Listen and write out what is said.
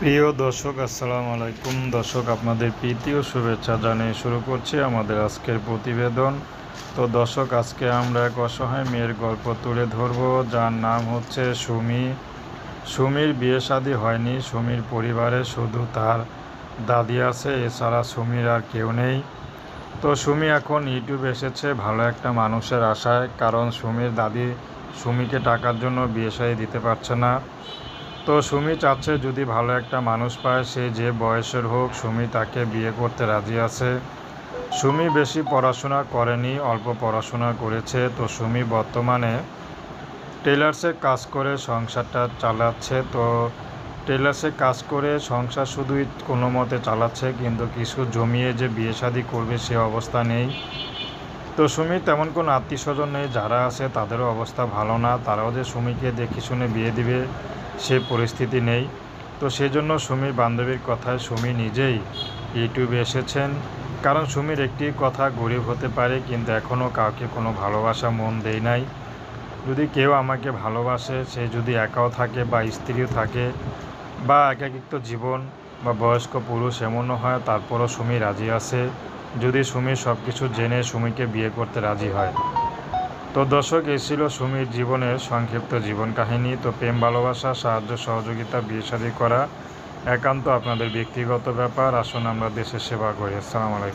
প্রিয় দর্শক, আসসালামু আলাইকুম। দর্শক, আপনাদের প্রীতি ও শুভেচ্ছা জানিয়ে শুরু করছি আমাদের আজকের প্রতিবেদন। তো দর্শক, আজকে আমরা এক অসহায় মেয়ের গল্প তুলে ধরব, যার নাম হচ্ছে সুমি। সুমির বিয়ে শাদী হয়নি, সুমির পরিবারে শুধু তার দাদি আছে, এছাড়া সুমির আর কেউ নেই। তো সুমি এখন ইউটিউব এসেছে ভালো একটা মানুষের আশায়, কারণ সুমির দাদি সুমিকে টাকার জন্য বিয়ে শাদী দিতে পারছে না। তো সুমি চাচ্ছে যদি ভালো একটা মানুষ পায়, সে যে বয়সের হোক, সুমি তাকে বিয়ে করতে রাজি আছে। সুমি বেশি পড়াশোনা করেনি, অল্প পড়াশোনা করেছে। তো সুমি বর্তমানে টেলার্সে কাজ করে, সংসারটা চালাচ্ছে। তো টেলার্সে কাজ করে, সংসার শুধুই কোনো মতে চালাচ্ছে, কিন্তু কিছু জমিয়ে যে বিয়ে শাদি করবে সে অবস্থা নেই। তো সুমি, তেমন কোনো আত্মীয় স্বজন নেই, যারা আছে তাদেরও অবস্থা ভালো না। তারাও যে সুমিকে দেখে শুনে বিয়ে দিবে, সে পরিস্থিতি নেই। তো সেজন্য সুমির বান্ধবীর কথায় সুমি নিজেই ইউটিউবে এসেছেন। কারণ সুমির একটি কথা গরিব হতে পারে, কিন্তু এখনও কাউকে কোনো ভালোবাসা মন দেয় নাই। যদি কেউ আমাকে ভালোবাসে, সে যদি একাও থাকে বা স্ত্রীও থাকে বা একাকিত্ব জীবন বা বয়স্ক পুরুষ এমনও হয়, তারপরও সুমি রাজি আছে। যদি সুমি সব কিছু জেনে সুমিকে বিয়ে করতে রাজি হয়। তো দর্শক, এই ছিল সুমির জীবনের সংক্ষিপ্ত জীবন কাহিনী। তো প্রেম, ভালোবাসা, সাহায্য, সহযোগিতা, বিয়ে শাদী করা একান্ত আপনাদের ব্যক্তিগত ব্যাপার। আসুন আমরা দেশের সেবা করি। আসসালামু আলাইকুম।